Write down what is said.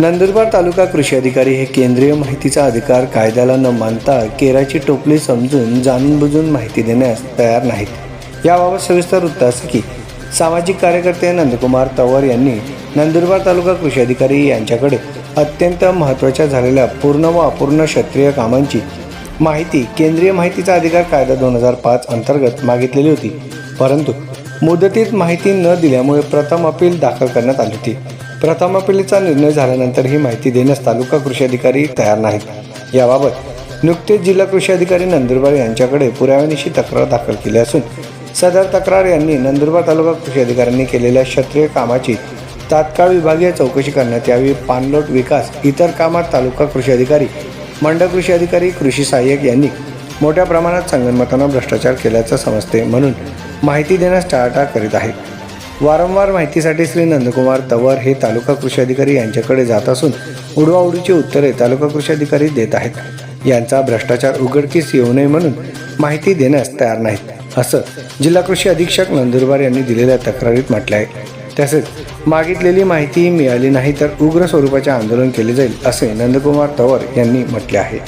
नंदुरबार तालुका कृषी अधिकारी हे केंद्रीय माहितीचा अधिकार कायद्याला न मानता केराची टोपली समजून जाणून बुजून माहिती देण्यास तयार नाहीत. याबाबत सविस्तर वृत्त असं की सामाजिक कार्यकर्ते नंदकुमार तवर यांनी नंदुरबार तालुका कृषी अधिकारी यांच्याकडे अत्यंत महत्त्वाच्या झालेल्या पूर्ण व अपूर्ण क्षेत्रीय कामांची माहिती केंद्रीय माहितीचा अधिकार कायदा दोन हजार पाच अंतर्गत मागितलेली होती. परंतु मुदतीत माहिती न दिल्यामुळे प्रथम अपील दाखल करण्यात आली होती. प्रथम निर्णय झाल्यानंतर ही माहिती देण्यास तालुका कृषी अधिकारी तयार नाहीत. याबाबत नुकतेच जिल्हा कृषी अधिकारी नंदुरबार यांच्याकडे पुराव्यानिशी तक्रार दाखल केली असून सदर तक्रार यांनी नंदुरबार तालुका कृषी अधिकाऱ्यांनी केलेल्या क्षेत्रीय कामाची तात्काळ विभागीय चौकशी करण्यात यावी. पाणलोट विकास इतर कामात तालुका कृषी अधिकारी मंडळ कृषी अधिकारी कृषी सहाय्यक यांनी मोठ्या प्रमाणात संगणमतांना भ्रष्टाचार केल्याचं समजते म्हणून माहिती देण्यास टाळाटाळ करीत आहेत. वारंवार माहितीसाठी श्री नंदकुमार तवर हे तालुका कृषी अधिकारी यांच्याकडे जात असून उडवाउडीची उत्तरे तालुका कृषी अधिकारी देत आहेत. यांचा भ्रष्टाचार उघडकीस येऊ नये म्हणून माहिती देण्यास तयार नाहीत असं जिल्हा कृषी अधीक्षक नंदुरबार यांनी दिलेल्या तक्रारीत म्हटलं आहे तसेच मागितलेली माहिती मिळाली नाही तर उग्र स्वरूपाचे आंदोलन केले जाईल असे नंदकुमार तवर यांनी म्हटले आहे.